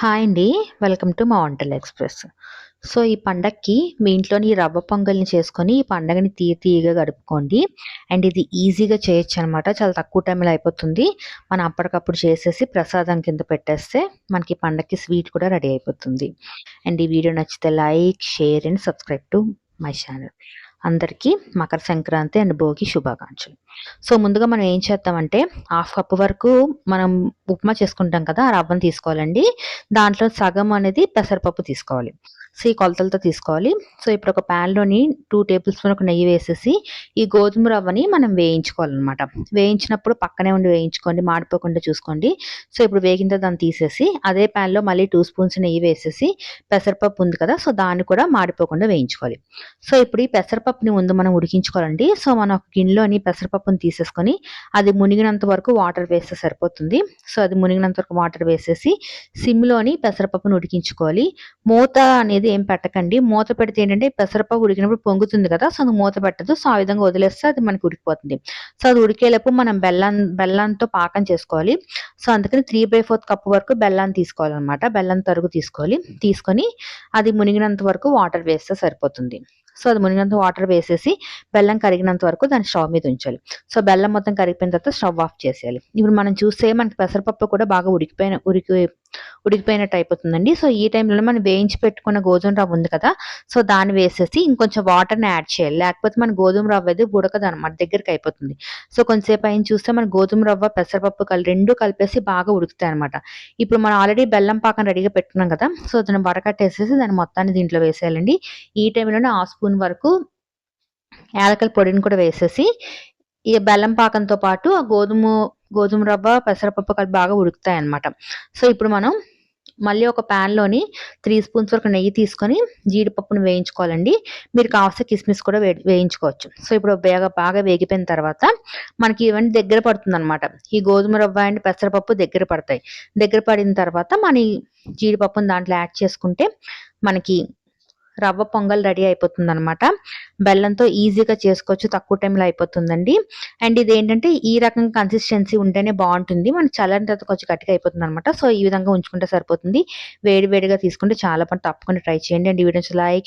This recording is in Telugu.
హాయ్ అండి. వెల్కమ్ టు మా వంటల ఎక్స్ప్రెస్. సో ఈ పండక్కి మీ ఇంట్లోని రవ్వ పొంగల్ని చేసుకొని ఈ పండగని తీయ తీయగా గడుపుకోండి. అండ్ ఇది ఈజీగా చేయొచ్చు అనమాట చాలా తక్కువ టైంలో అయిపోతుంది. మనం అప్పటికప్పుడు చేసేసి ప్రసాదం కింద పెట్టేస్తే మనకి పండక్కి స్వీట్ కూడా రెడీ అయిపోతుంది. అండ్ ఈ వీడియో నచ్చితే like share and subscribe to my channel. అందరికీ మకర సంక్రాంతి అండ్ భోగి శుభాకాంక్షలు. సో ముందుగా మనం ఏం చేస్తామంటే హాఫ్ కప్ వరకు మనం ఉప్మా చేసుకుంటాం కదా ఆ రవ్వను తీసుకోవాలండి. దాంట్లో సగం అనేది పెసరపప్పు తీసుకోవాలి. సో ఈ కొలతలతో తీసుకోవాలి. సో ఇప్పుడు ఒక ప్యాన్లోని టూ టేబుల్ స్పూన్ ఒక నెయ్యి వేసేసి ఈ గోధుమ రవ్వని మనం వేయించుకోవాలన్నమాట. వేయించినప్పుడు పక్కనే ఉండి వేయించుకోండి మాడిపోకుండా చూసుకోండి. సో ఇప్పుడు వేగిన దాన్ని తీసేసి అదే ప్యాన్లో మళ్ళీ టూ స్పూన్స్ నెయ్యి వేసేసి పెసరపప్పు ఉంది కదా సో దాన్ని కూడా మాడిపోకుండా వేయించుకోవాలి. సో ఇప్పుడు ఈ పెసరపప్పుని ముందు మనం ఉడికించుకోవాలండి. సో మనం ఒక గిన్నెలోని పెసరపప్పుని తీసేసుకొని అది మునిగినంత వరకు వాటర్ వేస్తే సరిపోతుంది. సో అది మునిగినంత వరకు వాటర్ వేసేసి సిమ్లోని పెసరపప్పుని ఉడికించుకోవాలి. మూత అనేది ఏం పెట్టకండి. మూత పెడితే ఏంటంటే పెసరపప్పు ఉడికినప్పుడు పొంగుతుంది కదా సో అది మూత పెట్టదు. సో ఆ విధంగా వదిలేస్తే అది మనకి ఉడికిపోతుంది. సో అది ఉడికేలోపు మనం బెల్లం బెల్లంతో పాకం చేసుకోవాలి. సో అందుకని త్రీ బై ఫోర్త్ కప్ వరకు బెల్లాన్ని తీసుకోవాలన్నమాట. బెల్లం తరుగు తీసుకోవాలి. తీసుకొని అది మునిగినంత వరకు వాటర్ వేస్తే సరిపోతుంది. సో అది మునిగినంత వాటర్ వేసేసి బెల్లం కరిగినంత వరకు దాన్ని స్టవ్ మీద ఉంచాలి. సో బెల్లం మొత్తం కరిగిపోయిన తర్వాత స్టవ్ ఆఫ్ చేసేయాలి. ఇప్పుడు మనం చూస్తే మనకి పెసరపప్పు కూడా బాగా ఉడికిపోయిన ఉడికి ఉడికిపోయినట్టు అయిపోతుందండి. సో ఈ టైంలో మనం వేయించి పెట్టుకున్న గోధుమ రవ్వ ఉంది కదా సో దాన్ని వేసేసి ఇంకొంచెం వాటర్ని యాడ్ చేయాలి. లేకపోతే మన గోధుమ రవ్వ అది ఉడకదు అనమాట దగ్గరికి అయిపోతుంది. సో కొంతసేపు అయిన చూస్తే మన గోధుమ రవ్వ పెసరపప్పు కలి రెండు కలిపేసి బాగా ఉడుకుతాయి అనమాట ఇప్పుడు మనం ఆల్రెడీ బెల్లం పాకం రెడీగా పెట్టుకున్నాం కదా సో దాన్ని వడకట్టేసేసి దాన్ని మొత్తాన్ని దీంట్లో వేసేయాలండి. ఈ టైంలోనే ఆ స్పూన్ వరకు యాలకల పొడిని కూడా వేసేసి ఈ బెల్లం పాకంతో పాటు ఆ గోధుమ గోధుమ రవ్వ పెసరపప్పు కలిపి బాగా ఉడుకుతాయి అనమాట సో ఇప్పుడు మనం మళ్ళీ ఒక ప్యాన్లోని త్రీ స్పూన్స్ వరకు నెయ్యి తీసుకొని జీడిపప్పును వేయించుకోవాలండి. మీరు కావాల్సిన కిస్మిస్ కూడా వే వేయించుకోవచ్చు. సో ఇప్పుడు బాగా బాగా వేగిపోయిన తర్వాత మనకి ఇవన్నీ దగ్గర పడుతుంది అనమాట ఈ గోధుమ రవ్వ అండ్ పెసరపప్పు దగ్గర పడతాయి. దగ్గర పడిన తర్వాత మన జీడిపప్పును దాంట్లో యాడ్ చేసుకుంటే మనకి రవ్వ పొంగల్ రెడీ అయిపోతుంది అనమాట బెల్లంతో ఈజీగా చేసుకోవచ్చు తక్కువ టైంలో అయిపోతుందండి. అండ్ ఇది ఏంటంటే ఈ రకం కన్సిస్టెన్సీ ఉంటేనే బాగుంటుంది. మన చల్లని తర్వాత కొంచెం గట్టిగా అయిపోతుంది అనమాట సో ఈ విధంగా ఉంచుకుంటే సరిపోతుంది. వేడి వేడిగా తీసుకుంటే చాలా పని తప్పకుండా ట్రై చేయండి. అండ్ ఈ వీడియో లైక్